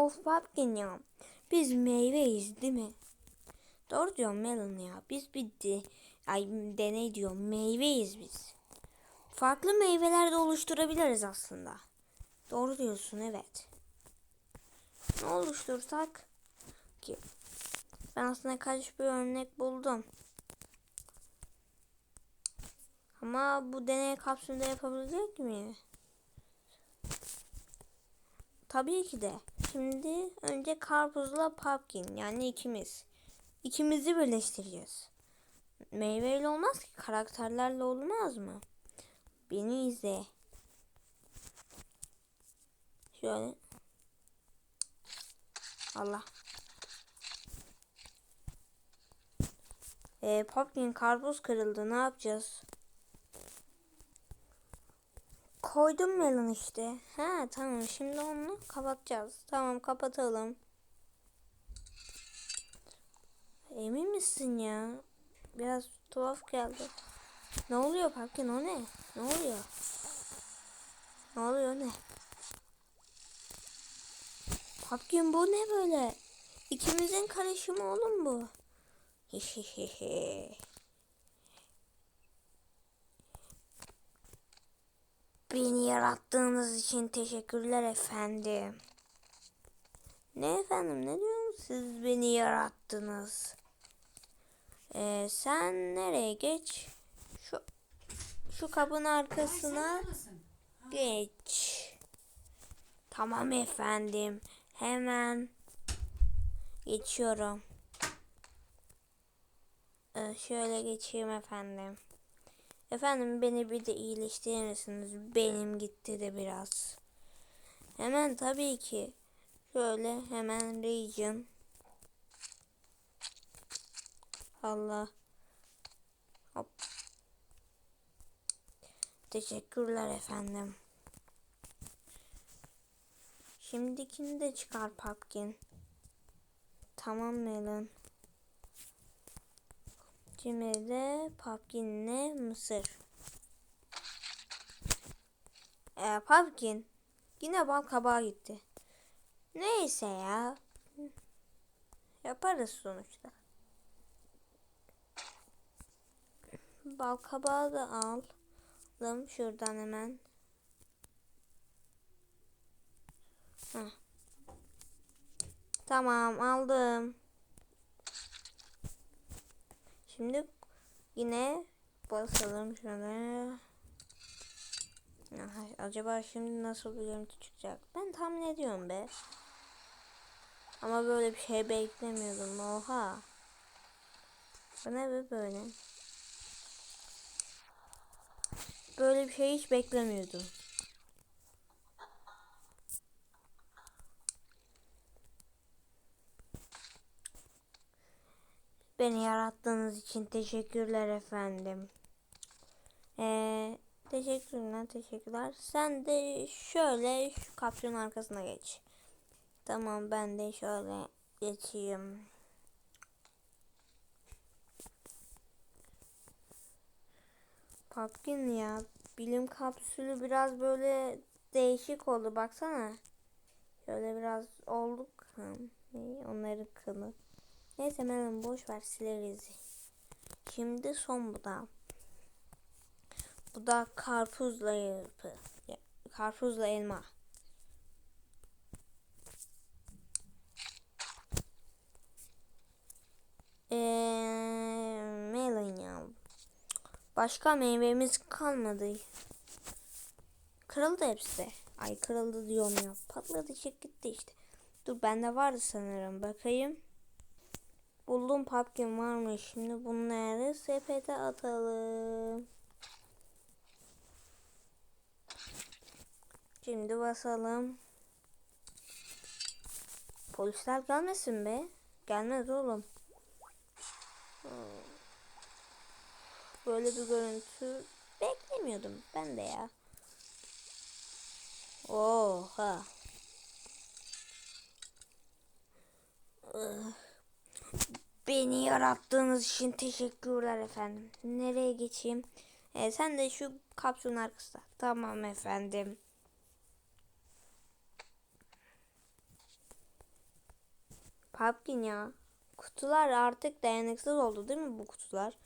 Of Pumpkin ya. Biz meyveyiz değil mi? Doğru diyorum Melon ya. Biz bir de, ay deney diyorum. Meyveyiz biz. Farklı meyveler de oluşturabiliriz aslında. Doğru diyorsun evet. Ne oluştursak ki? Ben aslında kaç bir örnek buldum. Ama bu deney kapsülde yapabilecek mi? Tabii ki de. Şimdi önce karpuzla pumpkin yani ikimiz. İkimizi birleştireceğiz. Meyveyle olmaz ki karakterlerle olmaz mı? Beni izle. Şöyle. Allah. Ee, pumpkin karpuz kırıldı. Ne yapacağız? Koydum melon işte. Ha tamam şimdi onu kapatacağız. Tamam kapatalım. Emin misin ya? Biraz tuhaf geldi. Ne oluyor Parkin o ne? Ne oluyor? Ne oluyor ne? Parkin bu ne böyle? İkimizin karışımı oğlum bu. Hehehehe. Beni yarattığınız için teşekkürler efendim. Ne efendim ne diyorsunuz? Siz beni yarattınız. Ee, sen nereye geç? Şu şu kabın arkasına geç. Tamam efendim. Hemen geçiyorum. Ee, şöyle geçeyim efendim. Efendim beni bir de iyileştirir misiniz? Benim gitti de biraz. Hemen tabii ki. Şöyle hemen region. Allah. Hop. Teşekkürler efendim. Şimdikini de çıkar Pumpkin. Tamam Melon. Şimdi de Pumpkin'le mısır. Ee, Pumpkin. Yine bal kabağı gitti. Neyse ya. Yaparız sonuçta. Bal kabağı da aldım şuradan hemen. Heh. Tamam aldım. Şimdi yine basalım şöyle. Acaba şimdi nasıl bir görüntü çıkacak? Ben tahmin ediyorum be. Ama böyle bir şey beklemiyordum. Oha. Bu ne be böyle? Böyle bir şey hiç beklemiyordum. Beni yarattığınız için teşekkürler efendim. Ee, teşekkürler, teşekkürler. Sen de şöyle şu kapsülün arkasına geç. Tamam ben de şöyle geçeyim. Pumpkin ya. Bilim kapsülü biraz böyle değişik oldu. Baksana. Şöyle biraz olduk. Onların kılı. Neyse hemen boş ver sileriz. Şimdi son bu da. Bu da karpuzla yapı. Karpuzla elma. Eee melon ya. Başka meyvemiz kalmadı. Kırıldı hepsi. Ay kırıldı diyorum ya. Patladı çık gitti işte. Dur bende vardı sanırım. Bakayım. Buldum pumpkin varmış. Şimdi bunları sepete atalım. Şimdi basalım. Polisler gelmesin be. Gelmez oğlum. Böyle bir görüntü beklemiyordum ben de ya. Oha. Beni yarattığınız için teşekkürler efendim. Nereye geçeyim? Ee, sen de şu kapsülün arkasında. Tamam efendim. Pumpkin ya. Kutular artık dayanıksız oldu değil mi bu kutular?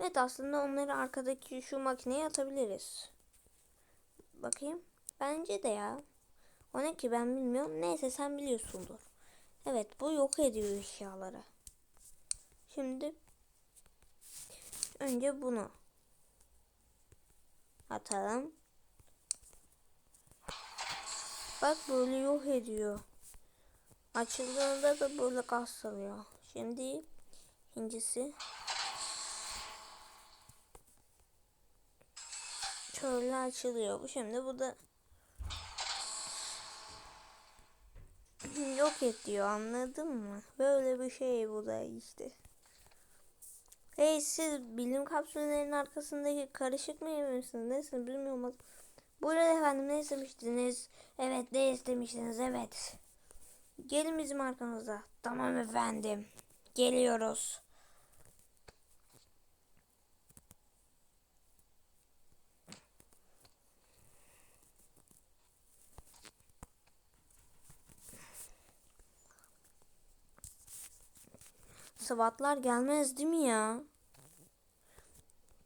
Evet aslında onları arkadaki şu makineye atabiliriz. Bakayım. Bence de ya. O ne ki ben bilmiyorum. Neyse sen biliyorsundur. Evet bu yok ediyor eşyaları. Şimdi önce bunu atalım. Bak böyle yok ediyor. Açıldığında da böyle gaz salıyor. Şimdi ikincisi şöyle açılıyor. Bu şimdi bu da yok ediyor anladın mı? Böyle bir şey bu da işte. Hey siz bilim kapsüllerinin arkasındaki karışık mı yemişsiniz? Nesiniz bilmiyorum. Buyurun efendim ne istemiştiniz? Evet ne istemiştiniz evet. Gelin bizim arkamıza. Tamam efendim. Geliyoruz. Sıvatlar gelmez değil mi ya?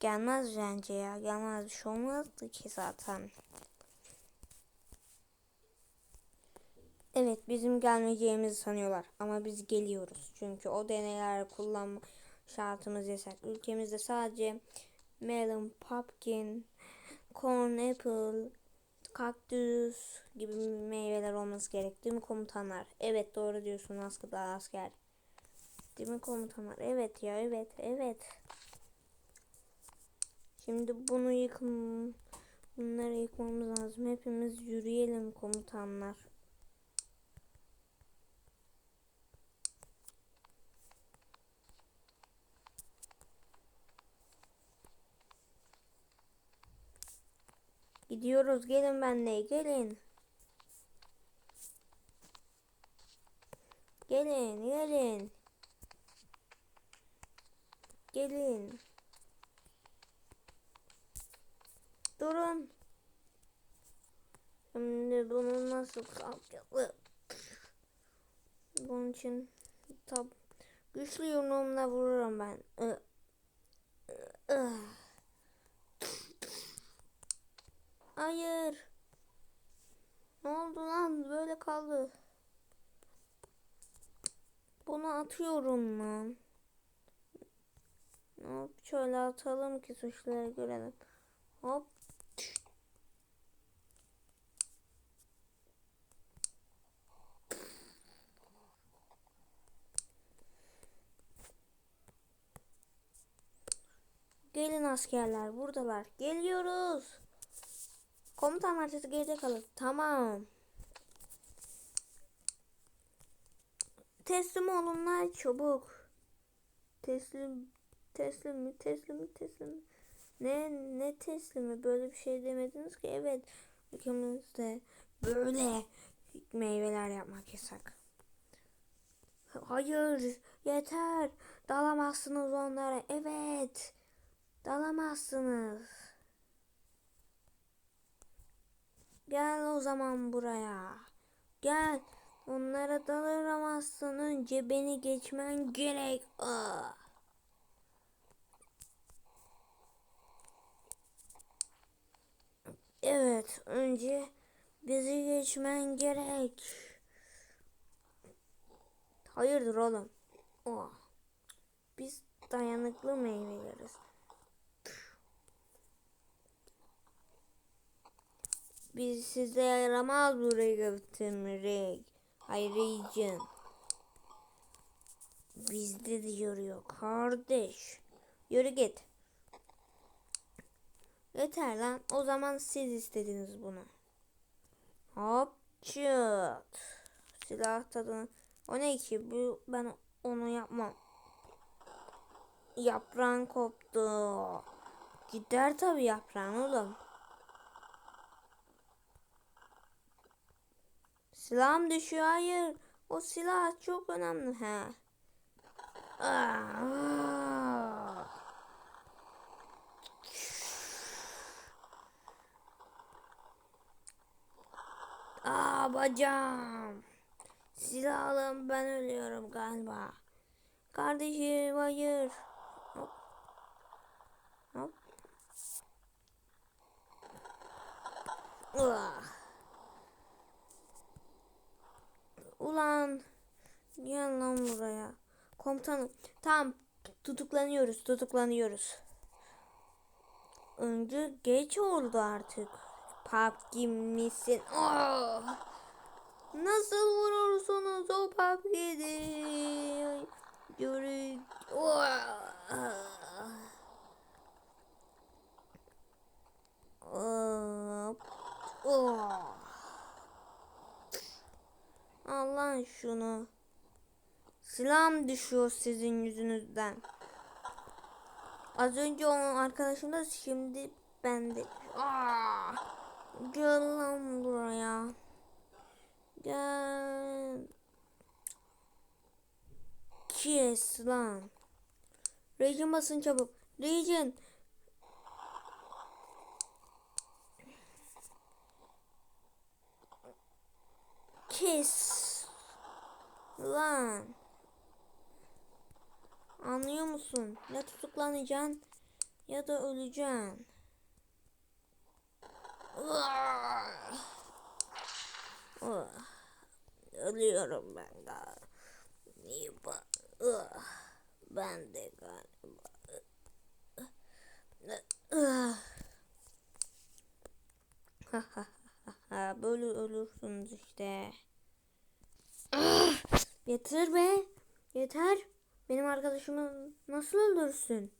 Gelmez bence ya. Gelmez bir şey olmazdı ki zaten. Evet bizim gelmeyeceğimizi sanıyorlar ama biz geliyoruz. Çünkü o deneyler kullanma şartımız yasak. Ülkemizde sadece melon, pumpkin, corn, apple, kaktüs gibi meyveler olması gerek değil mi komutanlar? Evet doğru diyorsun askıda asker. Değil mi komutanlar? Evet ya evet evet. Şimdi bunu yıkım bunları yıkmamız lazım. Hepimiz yürüyelim komutanlar. Gidiyoruz gelin benle gelin. Gelin gelin. Gelin. Durun. Şimdi bunu nasıl kalkacağız? Bunun için tab güçlü yumruğumla vururum ben. Hayır. Ne oldu lan? Böyle kaldı. Bunu atıyorum lan. Hop şöyle atalım ki suçları görelim. Hop. Gelin askerler buradalar. Geliyoruz. Komutan marşası geride kalır. Tamam. Teslim olun lan çabuk. Teslim teslim mi teslim mi teslim mi? Ne ne teslimi böyle bir şey demediniz ki evet ülkemizde böyle meyveler yapmak yasak. Hayır yeter dalamazsınız onlara evet dalamazsınız. Gel o zaman buraya. Gel. Onlara dalamazsın. Önce beni geçmen gerek. Aa. Evet. Önce bizi geçmen gerek. Hayırdır oğlum? Oh. Biz dayanıklı meyveleriz. Biz size yaramaz buraya götürmek. Ayrıca bizde de yoruyor kardeş. Yürü git. Yeter lan. O zaman siz istediniz bunu. Hop çıt. Silah tadını. O ne ki? Bu ben onu yapmam. Yaprağın koptu. Gider tabii yaprağın oğlum. Silahım düşüyor. Hayır. O silah çok önemli. He. Aa. Aa bacağım. silah alın ben ölüyorum galiba. Kardeşim hayır. Hop. Hop. Ah. Ulan gel lan buraya. Komutanım tamam tutuklanıyoruz tutuklanıyoruz. Önce geç oldu artık. PUBG misin? Ah! Nasıl vurursunuz o PUBG'de? Yürü. Ah! Hop. Oh. Allah şunu. Silahım düşüyor sizin yüzünüzden. Az önce onun arkadaşımda şimdi bende. Aa! Gel lan buraya. Gel. Kes lan. Regen basın çabuk. Regen. Kes. Lan. Anlıyor musun? Ya tutuklanacaksın ya da öleceksin. Ölüyorum ben. Ah. Ben de galiba. Böyle ölürsünüz işte. Yeter be. Yeter. Benim arkadaşımı nasıl öldürürsün?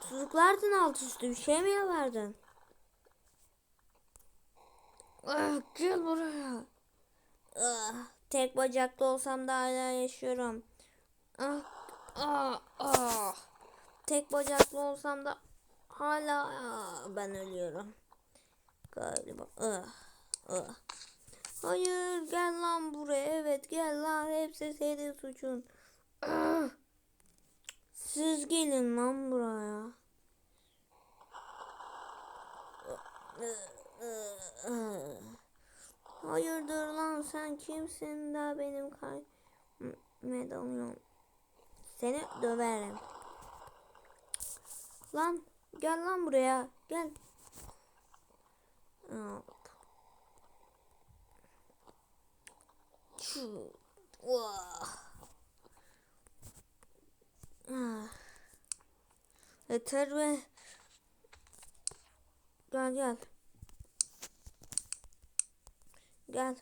Tutuklardın alt üstü bir şey mi yapardın? Ah, gel buraya. Ah, tek bacaklı olsam da hala yaşıyorum. Ah, ah, ah. Tek bacaklı olsam da hala ah, ben ölüyorum. Galiba. Ah, ah. Hayır gel lan buraya. Evet gel lan. Hepsi senin suçun. Ah. Siz gelin lan buraya. Hayırdır lan sen kimsin daha benim kay medalyon. Seni döverim. Lan gel lan buraya gel. Ah. Yeter be. Gel gel. Gel.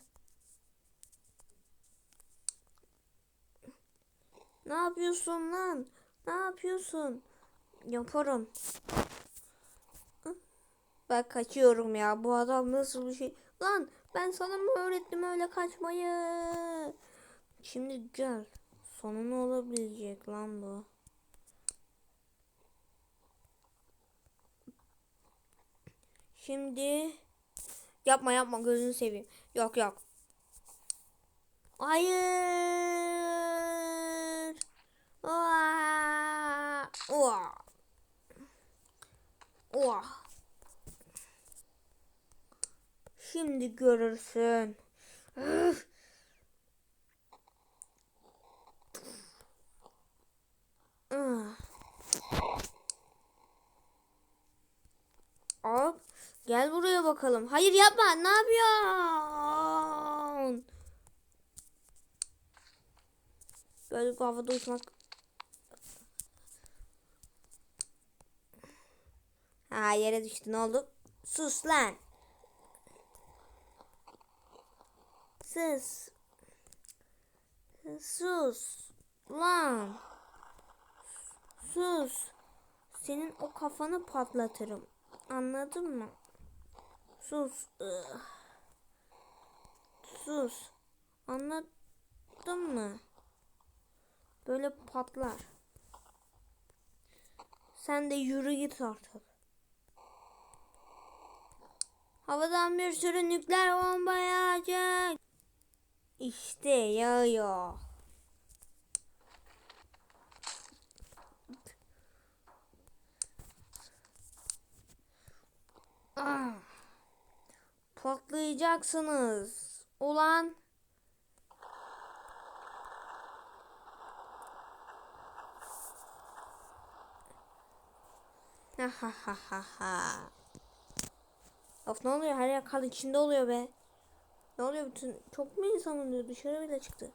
Ne yapıyorsun lan? Ne yapıyorsun? Yaparım. Ben kaçıyorum ya. Bu adam nasıl bir şey? Lan ben sana mı öğrettim öyle kaçmayı? Şimdi gel. Sonu ne olabilecek lan bu? Şimdi yapma yapma gözünü seveyim. Yok yok. Hayır. Oha. Oha. Oha. Şimdi görürsün. Üf. Ah. Al. Gel buraya bakalım. Hayır yapma. Ne yapıyorsun? Böyle havada uçmak. Ha yere düştü. Ne oldu? Sus lan. Sus. Sus. Lan. Sus. Senin o kafanı patlatırım. Anladın mı? Sus. Sus. Anladın mı? Böyle patlar. Sen de yürü git artık. Havadan bir sürü nükleer bomba yağacak. İşte yağıyor. Ah. Patlayacaksınız. Olan Ha ha ha ha. Of ne oluyor? Her yer kan içinde oluyor be. Ne oluyor bütün? Çok mu insan oluyor? Dışarı bile çıktı.